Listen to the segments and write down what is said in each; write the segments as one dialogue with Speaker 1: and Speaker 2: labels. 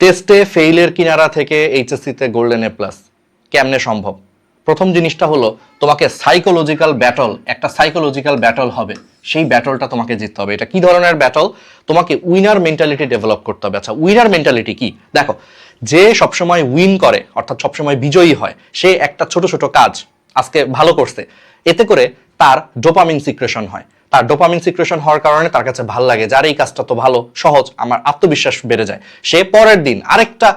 Speaker 1: টেস্টে ফেইলের কিনারা থেকে এইচএসসিতে গোল্ডেন এ প্লাস কেমনে সম্ভব? প্রথম জিনিসটা হলো, তোমাকে সাইকোলজিক্যাল ব্যাটল একটা সাইকোলজিক্যাল ব্যাটল হবে। সেই ব্যাটলটা তোমাকে জিততে হবে। এটা কি ধরনের ব্যাটল তোমাকে উইনার মেন্টালিটি ডেভেলপ করতে হবে। আচ্ছা উইনার মেন্টালিটি কি? দেখো, যে সবসময় উইন করে, অর্থাৎ সবসময় বিজয়ী হয়, সে একটা ছোট ছোট কাজ আজকে ভালো করছে। এতে করে তার ডোপামিন সিক্রেশন হয়। তার ডোপামিন সিক্রেশন হওয়ার কারণে তার কাছে ভালো লাগে যার এই কাজটা তো ভালো, সহজ, আমার আত্মবিশ্বাস বেড়ে যায়। সে পরের দিন আরেকটা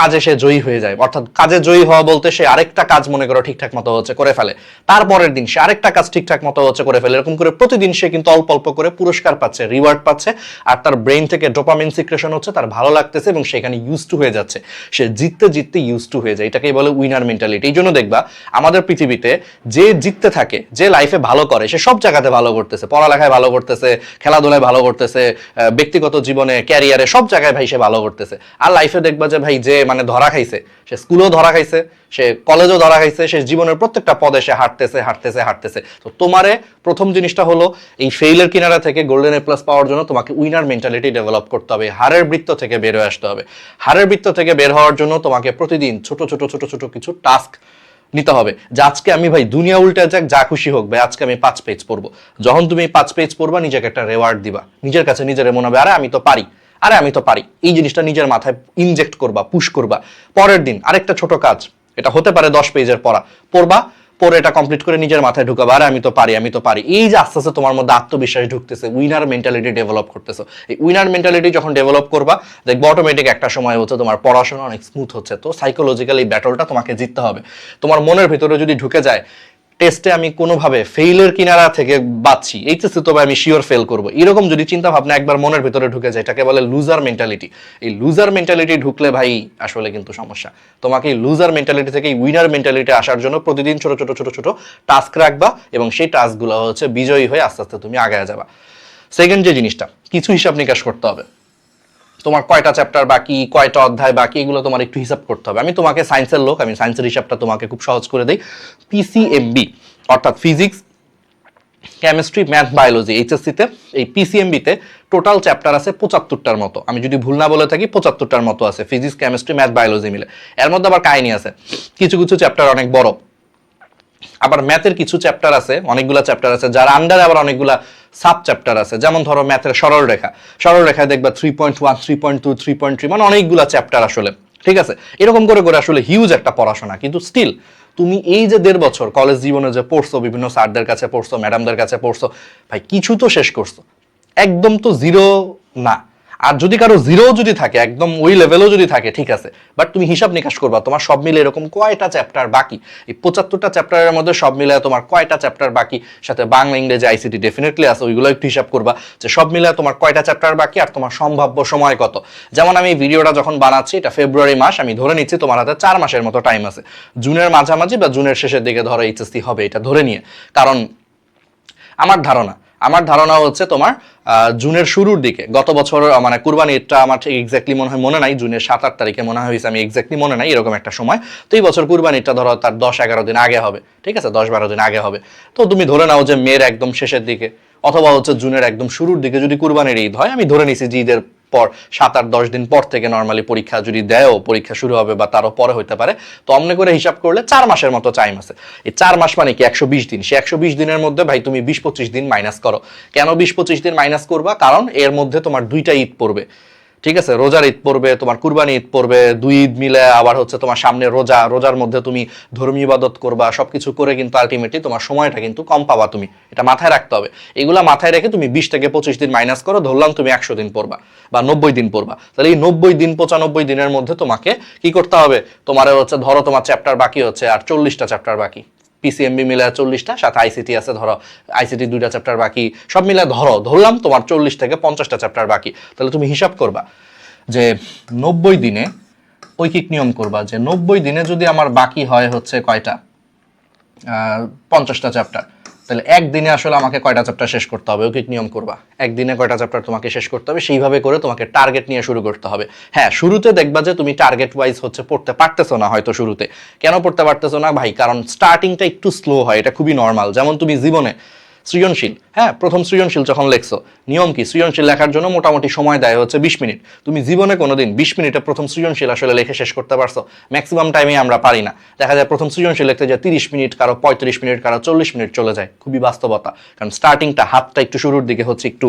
Speaker 1: কাজে সে জয়ী হয়ে যায়। অর্থাৎ কাজে জয়ী হওয়া বলতে সে আরেকটা কাজ মনে করো ঠিকঠাক মতো হচ্ছে করে ফেলে। তারপরের দিন সে আরেকটা কাজ ঠিকঠাক মতো হচ্ছে করে ফেলে। এরকম করে প্রতিদিন সে কিন্তু অল্প অল্প করে পুরস্কার পাচ্ছে রিওয়ার্ড পাচ্ছে। আর তার ব্রেন থেকে ডোপামিন সিক্রেশন হচ্ছে, তার ভালো লাগতেছে এবং সেখানে ইউজ টু হয়ে যাচ্ছে। সে জিততে জিততে ইউজ টু হয়ে যায়। এটাকেই বলে উইনার মেন্টালিটি এই জন্য দেখবা, আমাদের পৃথিবীতে যে জিততে থাকে, যে লাইফে ভালো করে, সে সব জায়গাতে ভালো করতেছে। পড়ালেখায় ভালো করতেছে, খেলাধুলায় ভালো করতেছে ব্যক্তিগত জীবনে ক্যারিয়ারে সব জায়গায় ভাই সে ভালো করতেছে। আর লাইফে দেখবা যে ভাই, যে মানে ধরা খাইছে। সে স্কুলেও ধরা খাইছে, সে কলেজও ধরা খাইছে, সে জীবনের প্রত্যেকটা পদে সে হাঁটতেছে হাঁটতেছে হাঁটতেছে। তো তোমারে প্রথম জিনিসটা হলো, এই ফেইলের কিনারা থেকে গোল্ডেন এ প্লাস পাওয়ার জন্য তোমাকে উইনার মেন্টালিটি ডেভেলপ করতে হবে, হারের বৃত্ত থেকে বের হয়ে আসতে হবে। হারের বৃত্ত থেকে বের হওয়ার জন্য তোমাকে প্রতিদিন ছোট ছোট ছোট ছোট কিছু টাস্ক নিতে হবে। যে আজকে আমি ভাই দুনিয়া উল্টে যাক, যা খুশি হোক, ভাই আজকে আমি পাঁচ পেজ পড়ব। যখন তুমি পাঁচ পেজ পড়বা, নিজেকে একটা রেওয়ার্ড দিবা। নিজের কাছে নিজের মনে হবে, আরে আমি তো পারি। আরে আমি তো পারি। এই জিনিসটা নিজের মাথায় ইনজেক্ট করবা পুশ করবা। পরের দিন আরেকটা ছোট কাজ, এটা হতে পারে দশ পেজের পড়া। পড়বা পরে এটা কমপ্লিট করে নিজের মাথায় ঢুকাবা, আরে আমি তো পারি, আমি তো পারি। এই যে আস্তে আস্তে তোমার মধ্যে আত্মবিশ্বাস ঢুকতেছে উইনার মেন্টালিটি ডেভেলপ করতেছে। এই উইনার মেন্টালিটি যখন ডেভেলপ করবা, দেখব অটোমেটিক একটা সময় হচ্ছে তোমার পড়াশোনা অনেক স্মুথ হচ্ছে। তো সাইকোলজিক্যাল এই ব্যাটলটা তোমাকে জিততে হবে। তোমার মনের ভিতরে যদি ঢুকে যায় টেস্টে আমি কোনোভাবে ফেইলের কিনারা থেকে বাঁচছি, এইচএসসি তবে আমি শিওর ফেল করব। এরকম যদি চিন্তা ভাবনা একবার মনের ভিতরে ঢুকে যায়, এটাকে বলে লুজার মেন্টালিটি এই লুজার মেন্টালিটি ঢুকলে ভাই আসলে কিন্তু সমস্যা। তোমাকে এই লুজার মেন্টালিটি থেকে উইনার মেন্টালিটি আসার জন্য প্রতিদিন ছোট ছোট ছোট ছোট টাস্ক রাখবা এবং সেই টাস্কগুলো হচ্ছে বিজয়ী হয়ে আস্তে আস্তে তুমি আগায় যাবা। সেকেন্ড যে জিনিসটা, কিছু হিসাব নিকাশ করতে হবে। তোমার কয়টা চ্যাপ্টার বাকি, কয়টা অধ্যায় বাকি, এগুলো তোমার একটু হিসাব করতে হবে। আমি তোমাকে সায়েন্সের লোক, আমি সায়েন্সের হিসাবটা তোমাকে খুব সহজ করে দিই। পিসিএমবি অর্থাৎ ফিজিক্স কেমিস্ট্রি ম্যাথ বায়োলজি এইচএসসিতে এই পিসিএমবিতে টোটাল চ্যাপ্টার আছে পঁচাত্তরটার মতো। আমি যদি ভুল না বলে থাকি, পঁচাত্তরটার মতো আছে ফিজিক্স কেমিস্ট্রি ম্যাথ বায়োলজি মিলে। এর মধ্যে আবার কাহিনী আছে। কিছু কিছু চ্যাপ্টার অনেক বড়। আবার ম্যাথের কিছু চ্যাপ্টার আছে, অনেকগুলা চ্যাপ্টার আছে, যার আন্ডারে আবার অনেকগুলা সাব চ্যাপ্টার আছে। যেমন ধরো ম্যাথের সরল রেখা। সরল রেখায় দেখবা three point one three point two three point three মানে অনেকগুলো চ্যাপ্টার আসলে। ঠিক আছে? এরকম করে করে আসলে হিউজ একটা পড়াশোনা। কিন্তু স্টিল তুমি এই যে দেড় বছর কলেজ জীবনে যে পড়ছো, বিভিন্ন স্যারদের কাছে পড়ছো ম্যাডামদের কাছে পড়ছো, ভাই, কিছু তো শেষ করছ। একদম তো জিরো না। আর যদি কারও জিরো যদি থাকে, একদম ওই লেভেলও যদি থাকে, ঠিক আছে বাট তুমি হিসাব নিকাশ করবা, তোমার সব মিলে এরকম কয়টা চ্যাপ্টার বাকি? এই পঁচাত্তরটা চ্যাপ্টারের মধ্যে সব মিলে তোমার কয়টা চ্যাপ্টার বাকি? সাথে বাংলা, ইংরেজি আইসিটি ডেফিনেটলি আছে, ওইগুলো একটু হিসাব করবা, যে সব মিলে তোমার কয়টা চ্যাপ্টার বাকি আর তোমার সম্ভাব্য সময় কত? যেমন আমি ভিডিওটা যখন বানাচ্ছি, এটা ফেব্রুয়ারি মাস, আমি ধরে নিচ্ছি তোমার হাতে চার মাসের মতো টাইম আছে। জুনের মাঝামাঝি বা জুনের শেষের দিকে ধরো এইচএসসি হবে, এটা ধরে নিয়ে। কারণ, আমার ধারণা আমার ধারণা হচ্ছে তোমার জুনের শুরুর দিকে, গত বছর মানে কুরবানি ঈদটা আমার ঠিক এক্স্যাক্টলি মনে হয় মনে নাই, জুনের সাত আট তারিখে মনে হয় হয়েছে, আমি এক্স্যাক্টলি মনে নাই এরকম একটা সময়। তো এই বছর কুরবানিটা ধরো তার দশ এগারো দিন আগে হবে, ঠিক আছে? দশ বারো দিন আগে হবে। তো তুমি ধরে নাও যে মেয়ের একদম শেষের দিকে, অথবা হচ্ছে জুনের একদম শুরুর দিকে যদি কুরবানির ঈদ হয়, আমি ধরে নিছি যে ঈদের পর, সাত আট দশ দিন পর থেকে নর্মালি পরীক্ষা যদি দেয়ও, পরীক্ষা শুরু হবে বা তারও পরে হইতে পারে, তো অমনে করে হিসাব করলে চার মাসের মতো টাইম আছে। এই চার মাস মানে কি? একশো বিশ দিন। সে একশো বিশ দিনের মধ্যে ভাই তুমি বিশ পঁচিশ দিন মাইনাস করো। কেন বিশ পঁচিশ দিন মাইনাস করবা? কারণ এর মধ্যে তোমার দুইটা ঈদ পড়বে। ঠিক আছে, রোজার ঈদ পড়বে, তোমার কুরবানি ঈদ পড়বে, দুই ঈদ মিলে আবার হচ্ছে তোমার সামনে রোজা, রোজার মধ্যে তুমি ধর্মীয় ইবাদত করবা, সবকিছু করে কিন্তু আলটিমেটলি তোমার সময়টা কিন্তু কম পাবা তুমি। এটা মাথায় রাখতে হবে। এগুলা মাথায় রেখে তুমি বিশ থেকে পঁচিশ দিন মাইনাস করো, ধরলাম তুমি একশো দিন পড়বা বা নব্বই দিন পড়বা। তাহলে এই নব্বই দিন, পঁচানব্বই দিনের মধ্যে তোমাকে কি করতে হবে? তোমার হচ্ছে ধরো তোমার চ্যাপ্টার বাকি হচ্ছে আর চল্লিশটা চ্যাপ্টার বাকি। পিসিএমবি মিলে চল্লিশটা, সাথে আইসিটি আছে, ধরো আইসিটি দুইটা চ্যাপ্টার বাকি, সব মিলে ধরো, ধরলাম, তোমার চল্লিশ থেকে পঞ্চাশটা চ্যাপ্টার বাকি। তাহলে তুমি হিসাব করবা যে নব্বই দিনে ঐকিক নিয়ম করবা যে নব্বই দিনে যদি আমার বাকি হয় হচ্ছে কয়টা? পঞ্চাশটা চ্যাপ্টার তাহলে একদিনে আসলে আমাকে কয়টা চ্যাপ্টার শেষ করতে হবে? ওকে নিয়ম করবা? একদিনে কয়টা চ্যাপ্টার তোমাকে শেষ করতে হবে? সেইভাবে করে তোমাকে টার্গেট নিয়ে শুরু করতে হবে। হ্যাঁ শুরুতে দেখবা যে তুমি টার্গেট ওয়াইজ হচ্ছে পড়তে পারতেছো না হয়তো শুরুতে। কেন পড়তে পারতেছো না ভাই? কারণ স্টার্টিংটা একটু স্লো হয়, এটা খুবই নর্মাল যেমন তুমি জীবনে সৃজনশীল। হ্যাঁ প্রথম সৃজনশীল যখন লেখছো, নিয়ম কি? সৃজনশীল লেখার জন্য মোটামুটি সময় দেয় হচ্ছে বিশ মিনিট। তুমি জীবনে কোনোদিন বিশ মিনিটে প্রথম সৃজনশীল আসলে লেখে শেষ করতে পারছ। ম্যাক্সিমাম টাইমে আমরা পারি না। দেখা যায় প্রথম সৃজনশীল লিখতে যায় তিরিশ মিনিট, কারও পঁয়ত্রিশ মিনিট, কারও চল্লিশ মিনিট চলে যায়। খুবই বাস্তবতা। কারণ স্টার্টিংটা হাতটা একটু শুরুর দিকে হচ্ছে একটু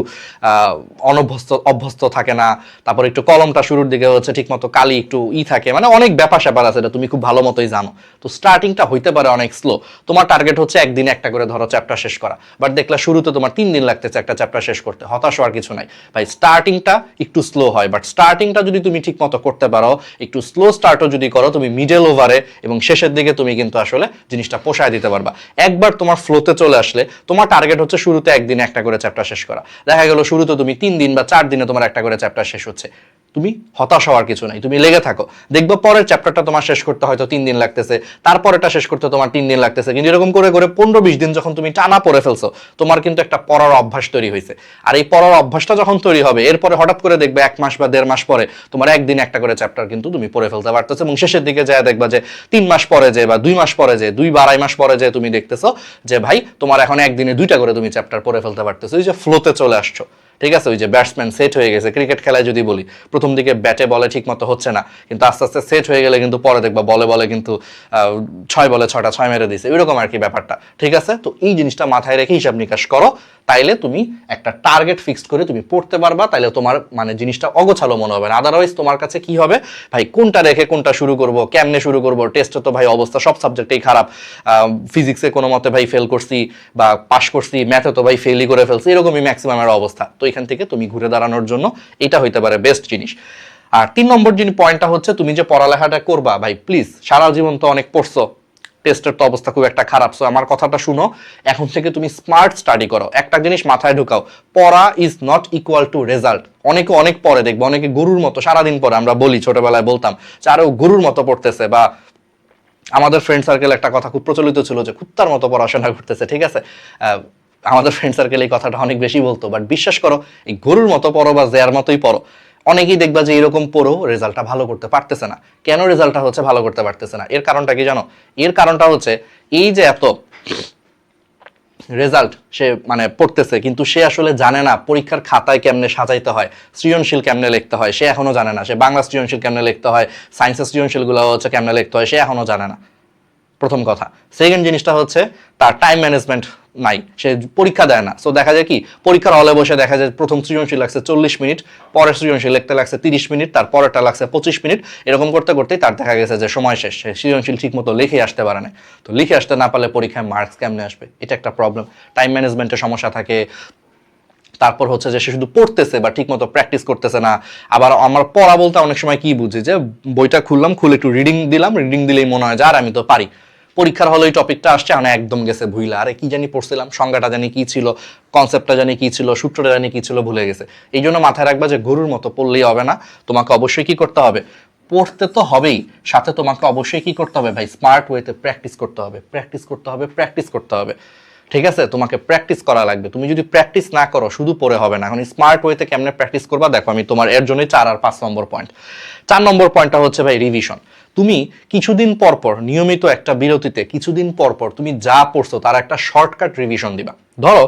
Speaker 1: অনভ্যস্ত, অভ্যস্ত থাকে না। তারপর একটু কলমটা শুরুর দিকে হচ্ছে ঠিকমতো কালি একটু ই থাকে। মানে অনেক ব্যাপার স্যাপার আছে, এটা তুমি খুব ভালো মতোই জানো। তো স্টার্টিংটা হইতে পারে অনেক স্লো তোমার টার্গেট হচ্ছে একদিনে একটা করে ধরো চ্যাপ্টার শেষ করা। বাট দেখলা শুরুতে তোমার তিন দিন লাগতেছে একটা চ্যাপ্টার শেষ করতে। হতাশ হওয়ার কিছু নাই। ভাই স্টার্টিংটা একটু স্লো হয় বাট স্টার্টিংটা যদি তুমি ঠিক মতো করতে পারো, একটু স্লো স্টার্টও যদি করো, তুমি মিডল ওভারে এবং শেষের দিকে তুমি কিন্তু আসলে জিনিসটা পোষায় দিতে পারবা। একবার তোমার ফ্লোতে চলে আসলে, তোমার টার্গেট হচ্ছে শুরুতে একদিনে একটা করে চ্যাপ্টার শেষ করা। দেখা গেল শুরুতে তুমি তিন দিন বা চার দিনে তোমার একটা করে চ্যাপ্টার শেষ হচ্ছে। তুমি হতাশ হওয়ার কিছু নাই, তুমি লেগে থাকো। দেখব পরের চ্যাপ্টারটা তোমার শেষ করতে হয়তো তিন দিন লাগতেছে তারপরেটা শেষ করতে তোমার তিন দিন লাগতেছে। কিন্তু এরকম করে করে পনেরো বিশ দিন যখন তুমি টানা পড়ে ফেলছো, তোমার কিন্তু একটা পড়ার অভ্যাস তৈরি হয়েছে। আর এই পড়ার অভ্যাসটা যখন তৈরি হবে, এরপরে হঠাৎ করে দেখবে এক মাস বা দেড় মাস পরে তোমার একদিন একটা করে চ্যাপ্টার কিন্তু তুমি পড়ে ফেলতে পারতেছো এবং শেষের দিকে যায় দেখবা যে তিন মাস পরে যে বা দুই মাস পরে যে, দুই বা আড়াই মাস পরে যে তুমি দেখতেছো যে ভাই তোমার এখন একদিনে দুইটা করে তুমি চ্যাপ্টার পড়ে ফেলতে পারতেছো, এই যে ফ্লোতে চলে আসছো। ঠিক আছে? ওই যে ব্যাটসম্যান সেট হয়ে গেছে। ক্রিকেট খেলায় যদি বলি, প্রথম দিকে ব্যাটে বলে ঠিক মতো হচ্ছে না। কিন্তু আস্তে আস্তে সেট হয়ে গেলে কিন্তু পরে দেখবা বলে বলে কিন্তু ছয় বলে ছয়টা ছয় মেরে দিছে। এরকম আর কি ব্যাপারটা। ঠিক আছে? তো এই জিনিসটা মাথায় রেখে হিসাব নিকাশ করো। তাইলে তুমি একটা টার্গেট ফিক্সড করে তুমি পড়তে পারবা, তাইলে তোমার মানে জিনিসটা অগোছালো মনে হবে না। আদারওয়াইজ তোমার কাছে কি হবে? ভাই, কোনটা রেখে কোনটা শুরু করব, কেমনে শুরু করব টেস্টে তো ভাই অবস্থা সব সাবজেক্টেই খারাপ। ফিজিক্সে কোনো মতে ভাই ফেল করছি বা পাশ করছি ম্যাথে তো ভাই ফেলই করে ফেলছি, এরকমই ম্যাক্সিমামের অবস্থা। তো এখান থেকে তুমি ঘুরে দাঁড়ানোর জন্য এটা হইতে পারে বেস্ট জিনিস। আর তিন নম্বর যিনি পয়েন্টটা হচ্ছে, তুমি যে পড়ালেখাটা করবা, ভাই প্লিজ সারা জীবন তো অনেক পড়ছো টেস্টের তো অবস্থা খুব একটা খারাপ সো আমার কথাটা শুনো। এখন থেকে তুমি স্মার্ট স্টাডি করো। একটা জিনিস মাথায় ঢুকাও, পড়া is not equal to result অনেকে অনেক পরে দেখবে, অনেকে গরুর মতো, সারাদিন পরে আমরা বলি, ছোটবেলায় বলতাম যে আরও গরুর মতো পড়তেছে বা আমাদের ফ্রেন্ড সার্কেল একটা কথা খুব প্রচলিত ছিল যে, কুত্তার মতো পড়াশোনা করতেছে, ঠিক আছে? আমাদের ফ্রেন্ড সার্কেল এই কথাটা অনেক বেশি বলতো বাট বিশ্বাস করো, এই গরুর মতো পড়ো বা জেয়ার মতোই পড়ো। অনেকেই দেখবা যে এরকম পড়ো রেজাল্টটা ভালো করতে পারতেছে না। কেন রেজাল্টটা হচ্ছে ভালো করতে পারতেছে না? এর কারণটা কি জানো? এর কারণটা হচ্ছে এই যে এত রেজাল্ট সে মানে পড়তেছে, কিন্তু সে আসলে জানে না পরীক্ষার খাতায় কেমনে সাজাইতে হয়, সৃজনশীল কেমনে লিখতে হয়, সে এখনও জানে না। সে বাংলা সৃজনশীল কেমনে লিখতে হয়, সায়েন্সের সৃজনশীলগুলো হচ্ছে কেমনে লিখতে হয়, সে এখনও জানে না। প্রথম কথা। সেকেন্ড জিনিসটা হচ্ছে তার টাইম ম্যানেজমেন্ট নাই। সে পরীক্ষা দেয় না। সো দেখা যায় কি, পরীক্ষার হলে বসে দেখা যায় প্রথম সৃজনশীল লাগছে চল্লিশ মিনিট, পরের সৃজনশীল লিখতে লাগছে তিরিশ মিনিট, তার পরেরটা লাগছে পঁচিশ মিনিট। এরকম করতে করতেই তার দেখা গেছে যে সময় শেষ। সে সৃজনশীল ঠিক মতো লিখে আসতে পারে না। তো লিখে আসতে না পারলে পরীক্ষায় মার্কস কেমনে আসবে? এটা একটা প্রবলেম টাইম ম্যানেজমেন্টের সমস্যা থাকে। তারপর হচ্ছে যে সে শুধু পড়তেছে বা ঠিকমতো প্র্যাকটিস করতেছে না। আবার আমার পড়া বলতে অনেক সময় কি বুঝি যে বইটা খুললাম, খুলে একটু রিডিং দিলাম। রিডিং দিলেই মনে হয় যে আর আমি তো পারি। পরীক্ষার হলে ওই টপিকটা আসছে মানে একদম গেছে ভুইলা। আরে কি জানি পড়ছিলাম, সংজ্ঞাটা জানি কি ছিল কনসেপ্টটা জানি কি ছিল, সূত্রটা জানি কি ছিল, ভুলে গেছে। এই জন্য মাথায় রাখবা যে গরুর মতো পড়লেই হবে না, তোমাকে অবশ্যই কি করতে হবে? পড়তে তো হবেই, সাথে তোমাকে অবশ্যই কি করতে হবে ভাই? স্মার্ট ওয়েতে প্র্যাকটিস করতে হবে প্র্যাকটিস করতে হবে প্র্যাকটিস করতে হবে। ঠিক আছে? তোমাকে প্র্যাকটিস করা লাগবে। তুমি যদি প্র্যাকটিস না করো, শুধু পড়ে হবে না। এখন স্মার্ট ওয়েতে কেমনে প্র্যাকটিস করবা? দেখো, আমি তোমার এর জন্যই চার আর পাঁচ নম্বর পয়েন্ট চার নম্বর পয়েন্টটা হচ্ছে ভাই রিভিশন তুমি কিছুদিন পর পর, নিয়মিত একটা বিরতিতে কিছুদিন পর পর তুমি যা পড়ছো তার একটা শর্টকাট রিভিশন দিবা। ধরো,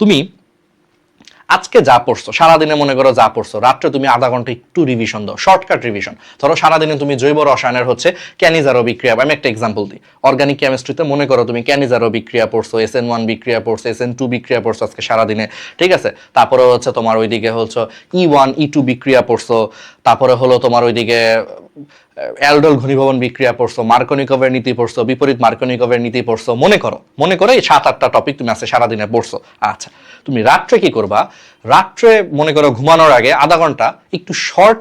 Speaker 1: তুমি আজকে যা পড়ছো, সারাদিনে মনে করো যা পড়ছো, রাত্রে তুমি আধা ঘণ্টা একটু রিভিশন দাও শর্টকাট রিভিশন ধরো, সারাদিনে তুমি জৈব রসায়নের হচ্ছে ক্যানিজারো বিক্রিয়া, আমি একটা এক্সাম্পল দিই। অর্গানিক কেমিস্ট্রিতে মনে করো তুমি ক্যানিজারো বিক্রিয়া পড়ছো এস এন ওয়ান বিক্রিয়া পড়ছো এস এন টু বিক্রিয়া পড়ছো আজকে সারাদিনে, ঠিক আছে? তারপরে হচ্ছে তোমার ওইদিকে হচ্ছে ই ওয়ান ই টু বিক্রিয়া পড়ছো তারপরে হলো তোমার ওইদিকে অ্যালডল ঘনীভবন বিক্রিয়া পড়ছো, মার্কনিকভের নীতি পড়ছো, বিপরীত মার্কনিকভের নীতি পড়ছো, মনে করো মনে করো এই সাত আটটা টপিক তুমি আজকে সারাদিনে পড়ছো। আচ্ছা তুমি রাত্রে কি করবা? রাত্রে মনে করো ঘুমানোর আগে আধা ঘণ্টা একটু শর্ট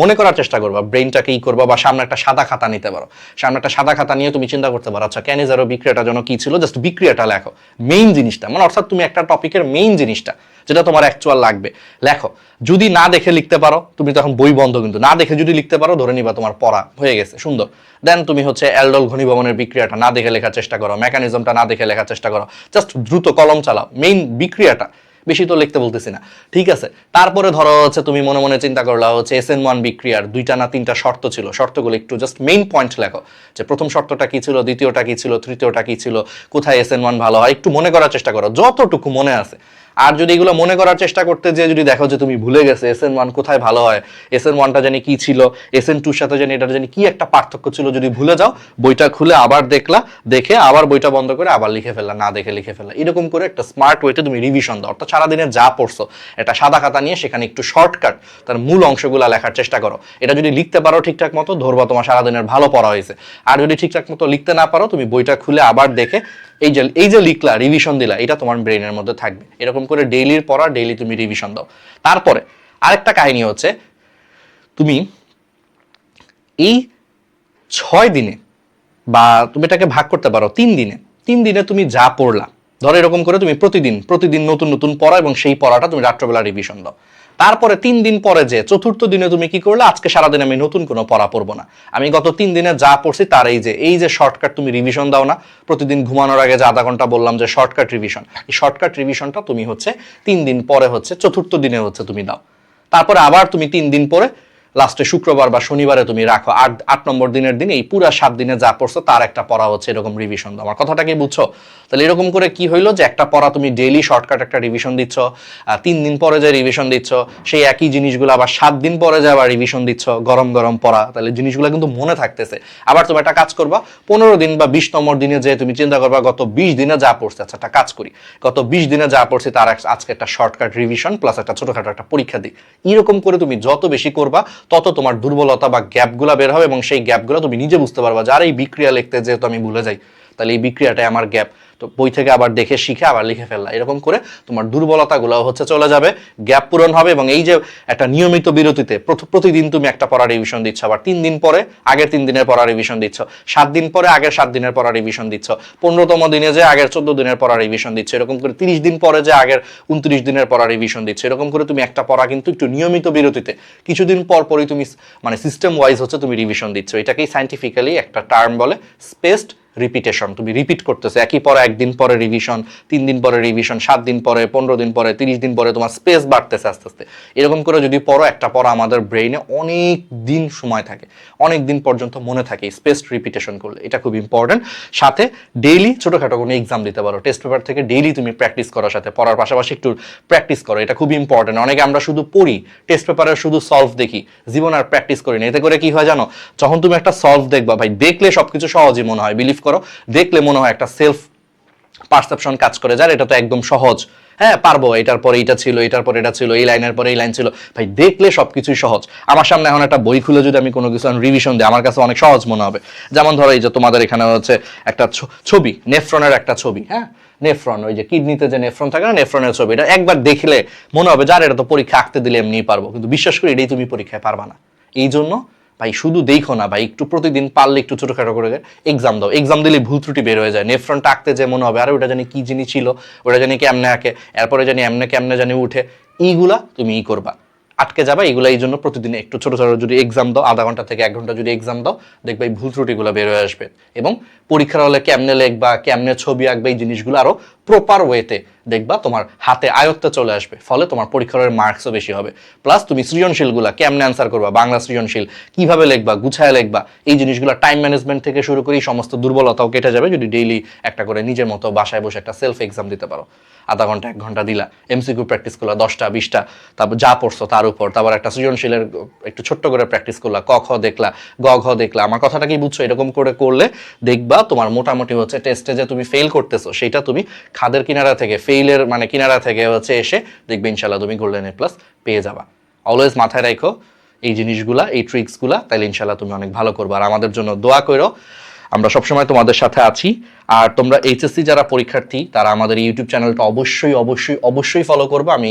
Speaker 1: মনে করার চেষ্টা করবা ব্রেনটাকে ই করবা বা সামনে একটা সাদা খাতা নিতে পারো। সামনে একটা সাদা খাতা নিয়ে তুমি চিন্তা করতে পারো আচ্ছা ক্যানিজারো বিক্রিয়াটা যেন কি ছিল? জাস্ট বিক্রিয়াটা লেখো মেইন জিনিসটা। মানে অর্থাৎ তুমি একটা টপিকের মেইন জিনিসটা, যেটা তোমার অ্যাকচুয়াল লাগবে। লেখো, যদি না দেখে লিখতে পারো, তুমি তখন বই বন্ধ কিন্তু। না দেখে যদি লিখতে পারো, ধরে নিবা তোমার পড়া হয়ে গেছে, সুন্দর। দেন তুমি হচ্ছে অ্যালডল ঘনীভবনের বিক্রিয়াটা না দেখে লেখার চেষ্টা করো মেকানিজমটা না দেখে লেখার চেষ্টা করো। জাস্ট দ্রুত কলম চালাও মেইন বিক্রিয়াটা। বেশি তো লিখতে বলতেছি না। ঠিক আছে, তারপরে ধরো হচ্ছে তুমি মনে মনে চিন্তা করলা হচ্ছে এস এন ওয়ান বিক্রিয়ার দুইটা না তিনটা শর্ত ছিল। শর্তগুলো একটু জাস্ট মেইন পয়েন্ট লেখো। যে প্রথম শর্তটা কি ছিল, দ্বিতীয়টা কি ছিল, তৃতীয়টা কি ছিল, কোথায় এস এন ওয়ান ভালো হয়, একটু মনে করার চেষ্টা করো, যতটুকু মনে আছে। আর যদি এগুলো মনে করার চেষ্টা করতে যে যদি দেখো যে তুমি ভুলে গেছে এস এন ওয়ান কোথায় ভালো হয় এস এন ওয়ানটা জানি কি ছিল এস এন টুর সাথে জানি এটার জানি কি একটা পার্থক্য ছিল, যদি ভুলে যাও, বইটা খুলে আবার দেখলা, দেখে আবার বইটা বন্ধ করে আবার লিখে ফেললা, না দেখে লিখে ফেললা। এরকম করে একটা স্মার্ট ওয়েতে তুমি রিভিশন দাও। অর্থাৎ সারাদিনে যা পড়ছো এটা সাদা খাতা নিয়ে সেখানে একটু শর্টকাট তার মূল অংশগুলো লেখার চেষ্টা করো। এটা যদি লিখতে পারো ঠিকঠাক মতো, ধরবা তোমার সারাদিনের ভালো পড়া হয়েছে। আর যদি ঠিকঠাক মতো লিখতে না পারো, তুমি বইটা খুলে আবার দেখে এই যে এই যে লিখলা রিভিশন দিলা, এটা তোমার ব্রেনের মধ্যে থাকবে। এরকম করে ডেইলির পড়া ডেইলি তুমি রিভিশন দাও। তারপরে, আরেকটা কাহিনী হচ্ছে, তুমি এই ছয় দিনে বা তুমি এটাকে ভাগ করতে পারো, তিন দিনে। তিন দিনে তুমি যা পড়লা, ধরো এরকম করে তুমি প্রতিদিন প্রতিদিন নতুন নতুন পড়া এবং সেই পড়াটা তুমি রাত্রবেলা রিভিশন দাও। তারপরে তিন দিন পরে যে চতুর্থ দিনে তুমি কি করলে? আজকে সারাদিন আমি নতুন কোনো পড়া পড়ব না। আমি গত তিন দিনে যা পড়ছি তার এই যে এই যে শর্টকাট তুমি রিভিশন দাও না, প্রতিদিন ঘুমানোর আগে যে আধা ঘণ্টা বললাম যে শর্টকাট রিভিশন এই শর্টকাট রিভিশনটা তুমি হচ্ছে তিন দিন পরে হচ্ছে, চতুর্থ দিনে হচ্ছে তুমি দাও। তারপরে আবার তুমি তিন দিন পরে লাস্টে শুক্রবার বা শনিবারে তুমি রাখো। আট আট নম্বর দিনের দিন এই পুরা সাত দিনে যা পড়ছো তার একটা পড়া হচ্ছে এরকম রিভিশন আমার কথাটা কি বুঝছ? তাহলে এরকম করে কি হইল যে একটা পড়া তুমি ডেইলি শর্টকাট একটা রিভিশন দিচ্ছ তিন দিন পরে যে রিভিশন দিচ্ছ, সেই একই জিনিসগুলো আবার সাত দিন পরে যে আবার রিভিশন দিচ্ছ, গরম গরম পড়া, তাহলে জিনিসগুলো কিন্তু মনে থাকতেছে। আবার তুমি একটা কাজ করবা, পনেরো দিন বা বিশ নম্বর দিনে যে তুমি চিন্তা করবা, গত বিশ দিনে যা পড়ছে আচ্ছা একটা কাজ করি। গত বিশ দিনে যা পড়ছি তার আজকে একটা শর্টকাট রিভিশন প্লাস একটা ছোটখাটো একটা পরীক্ষা দিই। এরকম করে তুমি যত বেশি করবা তত তোমার দুর্বলতা বা গ্যাপগুলো বের হবে এবং সেই গ্যাপগুলো তুমি নিজে বুঝতে পারবা যার এই বিক্রিয়া লিখতে যেহেতু আমি ভুলে যাই, তাহলে এই বিক্রিয়াটাই আমার গ্যাপ। তো বই থেকে আবার দেখে শিখে আবার লিখে ফেললা। এরকম করে তোমার দুর্বলতাগুলো হচ্ছে চলে যাবে, গ্যাপ পূরণ হবে এবং এই যে একটা নিয়মিত বিরতিতে প্রতিদিন তুমি একটা পড়া রিভিশন দিচ্ছ, আবার তিন দিন পরে আগের তিন দিনের পড়া রিভিশন দিচ্ছ, সাত দিন পরে আগের সাত দিনের পড়া রিভিশন দিচ্ছ, পনেরোতম দিনে যে আগের চোদ্দ দিনের পড়া রিভিশন দিচ্ছ, এরকম করে তিরিশ দিন পরে যে আগের উনত্রিশ দিনের পড়া রিভিশন দিচ্ছ, এরকম করে তুমি একটা পড়া কিন্তু একটু নিয়মিত বিরতিতে, কিছুদিন পর পরই তুমি মানে সিস্টেম ওয়াইজ হচ্ছে তুমি রিভিশন দিচ্ছ। এটাকেই সাইন্টিফিক্যালি একটা টার্ম বলে স্পেসড রিপিটেশন তুমি রিপিট করতেছো, একই পরে একদিন পরে রিভিশন তিন দিন পরে রিভিশন সাত দিন পরে, পনেরো দিন পরে, তিরিশ দিন পরে তোমার স্পেস বাড়তেছে আস্তে আস্তে। এরকম করে যদি পড়ো, একটা পড়া আমাদের ব্রেইনে অনেক দিন সময় থাকে। অনেক দিন পর্যন্ত মনে থাকে স্পেস রিপিটেশন করলে। এটা খুব ইম্পর্টেন্ট সাথে ডেইলি ছোটোখাটো কোনো এক্সাম দিতে পারো। টেস্ট পেপার থেকে ডেইলি তুমি প্র্যাকটিস করার সাথে পড়ার পাশাপাশি একটু প্র্যাকটিস করো। এটা খুব ইম্পর্টেন্ট অনেকে আমরা শুধু পড়ি টেস্ট পেপারে শুধু সলভ দেখি, জীবন আর প্র্যাকটিস করি না। এতে করে কি হয় জানো? যখন তুমি একটা সলভ দেখবা, ভাই, দেখলে সবকিছু সহজই মনে হয়। বিলিভ করো, দেখলে মনে হয় একটা সেলফ পারসেপশন কাজ করে, যার এটা তো একদম সহজ। হ্যাঁ পারব, এটার পরে এটা ছিল, এটার পরে এটা ছিল, এই লাইনের পরে এই লাইন ছিল। ভাই, দেখলে সবকিছুই সহজ। আমার সামনে এখন একটা বই খুলে যদি আমি কোনো কিছু রিভিশন দিই, আমার কাছে অনেক সহজ মনে হবে। যেমন ধরো এই যে তোমাদের এখানে হচ্ছে একটা ছবি, নেফ্রনের একটা ছবি হ্যাঁ? নেফ্রন, ওই যে কিডনিতে যে নেফ্রন থাকে না, নেফ্রনের ছবি, এটা একবার দেখলে মনে হবে, যার এটা তো পরীক্ষা আঁকতে দিলে এমনিই পারব। কিন্তু বিশ্বাস করি এটাই তুমি পরীক্ষায় পারবা না। এই জন্য ভাই, শুধু দেখো না ভাই, একটু প্রতিদিন পারলে একটু ছোটখাটো করে এক্সাম দাও। এক্সাম দিলে ভুল ত্রুটি বের হয়ে যায়। নেফ্রন্ট আঁকতে যে মনে হবে, আরে ওটা জানি কী জিনিস ছিল, ওটা জানি কেমনে আঁকে, এরপরে জানি এমনে কেমনে জানি উঠে, এইগুলা তুমি ই করবা। আটকে যাবে, এগুলো এই জন্য প্রতিদিন একটু ছোট ছোট যদি এক্সাম দাও, আধা ঘণ্টা থেকে এক ঘণ্টা যদি এক্সাম দাও, দেখবে এই ভুল ত্রুটিগুলো বের হয়ে আসবে। এবং পরীক্ষার হলে কেমনে লিখবা, কেমনে ছবি আঁকবে, এই জিনিসগুলো আরও প্রপার ওয়েতে দেখবা, তোমার হাতে আয়ত্তে চলে আসবে, ফলে তোমার পরীক্ষার মার্কসও বেশি হবে। প্লাস তুমি সৃজনশীলগুলা কেমনে অ্যান্সার করবা, বাংলা সৃজনশীল কীভাবে লিখবা, গুছায় লিখবা, এই জিনিসগুলো টাইম ম্যানেজমেন্ট থেকে শুরু করে এই সমস্ত দুর্বলতাও কেটে যাবে, যদি ডেইলি একটা করে নিজের মতো বাসায় বসে একটা সেলফ এক্সাম দিতে পারো। আধা ঘণ্টা, এক ঘণ্টা দিলা। এমসিকিউ প্র্যাকটিস করলা, দশটা, বিশটা, তারপর যা পড়ছো তার উপর। তারপর একটা সৃজনশীলের, একটু ছোট্ট করে প্র্যাকটিস করলা, ক, খ দেখলা, গ, ঘ দেখলা। আমার কথাটা কি বুঝছ? এরকম করে করলে দেখবা তোমার মোটামুটি হচ্ছে টেস্টে যে তুমি ফেল করতেছো, সেটা তুমি খাদের কিনারা থেকে ফেইলের মানে কিনারা থেকে হচ্ছে এসে দেখবে ইনশাল্লাহ তুমি গোল্ডেন এ প্লাস পেয়ে যাবা। অলওয়েজ মাথায় রাখো, এই জিনিসগুলা, এই ট্রিক্সগুলা তাইলে ইনশাল্লাহ তুমি অনেক ভালো করবে। আর আমাদের জন্য দোয়া করো আমরা সবসময় তোমাদের সাথে আছি। আর তোমরা এইচএসসি যারা পরীক্ষার্থী, তারা আমাদের ইউটিউব চ্যানেলটা অবশ্যই অবশ্যই অবশ্যই ফলো করবে। আমি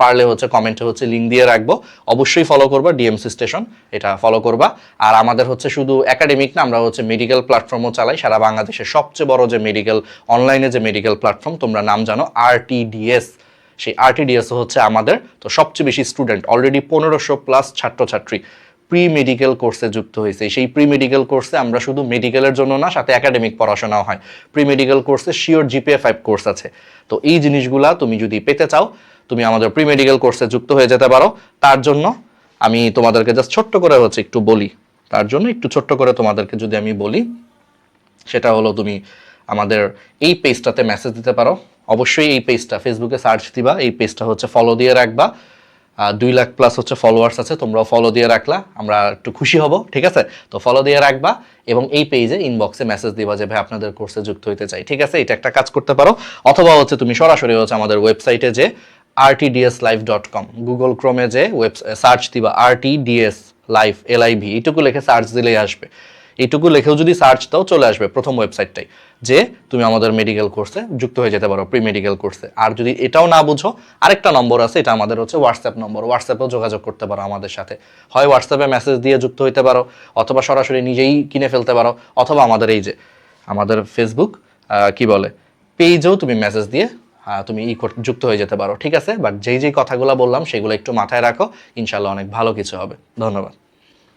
Speaker 1: পারলে হচ্ছে কমেন্টে হচ্ছে লিঙ্ক দিয়ে রাখব। অবশ্যই ফলো করবা ডিএমসি স্টেশন এটা ফলো করবা। আর আমাদের হচ্ছে শুধু একাডেমিক না, আমরা হচ্ছে মেডিকেল প্ল্যাটফর্মও চালাই। সারা বাংলাদেশের সবচেয়ে বড় যে মেডিকেল অনলাইনে যে মেডিকেল প্ল্যাটফর্ম তোমরা নাম জানো আরটিডিএস সেই আরটিডিএস হচ্ছে আমাদের। তো সবচেয়ে বেশি স্টুডেন্ট অলরেডি পনেরোশো প্লাস ছাত্রছাত্রী। প্রি মেডিকেল কোর্সে যুক্ত হয়েছে। সেই প্রি মেডিকেল কোর্সে আমরা শুধু মেডিকেলের জন্য না, সাথে একাডেমিক পড়াশোনাও হয়। প্রি মেডিকেল কোর্সে শিওর জিপিএ ফাইভ কোর্স আছে। তো এই জিনিসগুলা তুমি যদি পেতে চাও, তুমি আমাদের প্রি মেডিকেল কোর্সে যুক্ত হয়ে যেতে পারো। তার জন্য আমি তোমাদেরকে জাস্ট ছোট্ট করে হচ্ছে একটু বলি। তার জন্য একটু ছোট্ট করে তোমাদেরকে যদি আমি বলি, সেটা হলো তুমি আমাদের এই পেজটাতে মেসেজ দিতে পারো। অবশ্যই এই পেজটা ফেসবুকে সার্চ দিবা। এই পেজটা হচ্ছে ফলো দিয়ে রাখবা। দুই লাখ প্লাস হচ্ছে ফলোয়ার্স আছে, তোমরাও ফলো দিয়ে রাখলা, আমরা একটু খুশি হব, ঠিক আছে? তো ফলো দিয়ে রাখবা এবং এই পেজে ইনবক্সে মেসেজ দিবা যে, ভাই, আপনাদের কোর্সে যুক্ত হইতে চাই। ঠিক আছে? এটা একটা কাজ করতে পারো। অথবা হচ্ছে তুমি সরাসরি হচ্ছে আমাদের ওয়েবসাইটে যে RTDS live dot com Google ক্রোমে যে ওয়েব সার্চ দিবা আরটিডিএস লাইভ এলআইভি এইটুকু লিখে সার্চ দিলেই আসবে। এইটুকু লেখেও যদি সার্চ দাও, চলে আসবে প্রথম ওয়েবসাইটটাই যে তুমি আমাদের মেডিকেল কোর্সে যুক্ত হয়ে যেতে পারো প্রি মেডিকেল কোর্সে আর যদি এটাও না বুঝো, আরেকটা নম্বর আছে, এটা আমাদের হচ্ছে হোয়াটসঅ্যাপ নম্বর। হোয়াটসঅ্যাপেও যোগাযোগ করতে পারো আমাদের সাথে। হয় হোয়াটসঅ্যাপে মেসেজ দিয়ে যুক্ত হইতে পারো, অথবা সরাসরি নিজেই কিনে ফেলতে পারো, অথবা আমাদের এই যে, আমাদের ফেসবুক কি বলে পেজেও তুমি মেসেজ দিয়ে তুমি ই যুক্ত হয়ে যেতে পারো, ঠিক আছে? বাট যেই যেই কথাগুলো বললাম, সেগুলো একটু মাথায় রাখো ইনশাল্লাহ অনেক ভালো কিছু হবে। ধন্যবাদ।